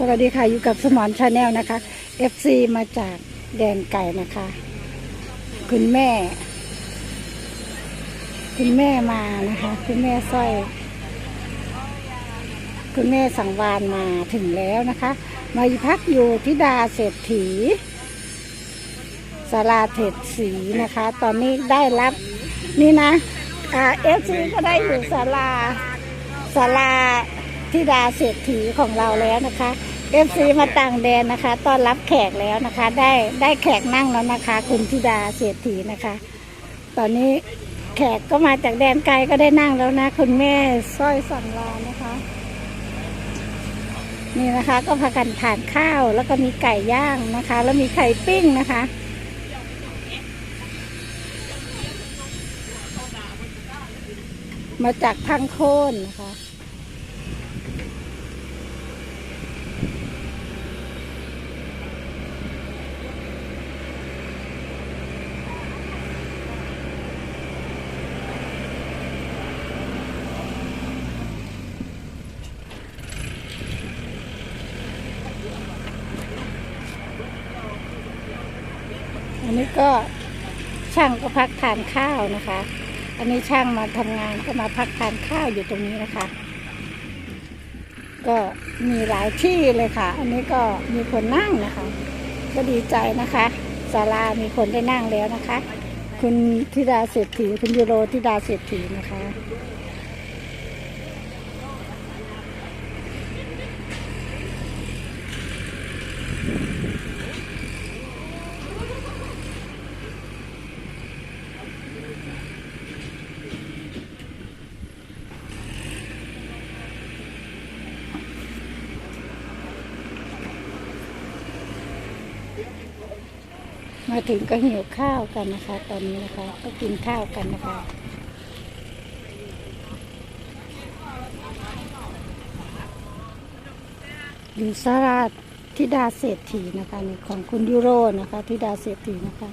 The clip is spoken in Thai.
สวัสดีค่ะ อยู่กับสมอนชาแนลนะคะ FC มาจากแดนไก่นะคะ คุณแม่ คุณแม่มานะคะ คุณแม่สร้อย คุณแม่สังวานมาถึงแล้วนะคะ มาพักอยู่ที่ดาเศรษฐีสาราเทศสีนะคะ ตอนนี้ได้รับนี่นะเอฟซีก็ได้อยู่ศาลาศาลา ทิดาเศรษฐีของเราแล้วนะคะเอฟซีมาต่างแดนนะคะต้อนรับแขกแล้วนะคะ ได้ได้แขกนั่งแล้วนะคะ คุณธิดาเศรษฐีนะคะ ตอนนี้แขกก็มาจากแดนไกลก็ได้นั่งแล้วนะ คุณแม่สร้อยสังวานนะคะ นี่นะคะก็พากันทานข้าวแล้วก็มีไก่ย่างนะคะ แล้วมีไข่ปิ้งนะคะมาจากพังโคนนะคะ อันนี้ก็ช่างก็พักทานข้าวนะคะ อันนี้ช่างมาทำงานก็มาพักทานข้าวอยู่ตรงนี้นะคะ ก็มีหลายที่เลยค่ะ อันนี้ก็มีคนนั่งนะคะ ก็ดีใจนะคะศาลามีคนได้นั่งแล้วนะคะ คุณธิดาเศรษฐีคุณยูโรธิดาเศรษฐีนะคะ มาถึงก็หิวข้าวกันนะคะ ตอนนี้นะคะ ก็กินข้าวกันนะคะอยู่สราธิดาเศรษฐีนะคะนี่ของคุณยูโรนะคะธิดาเศรษฐีนะคะ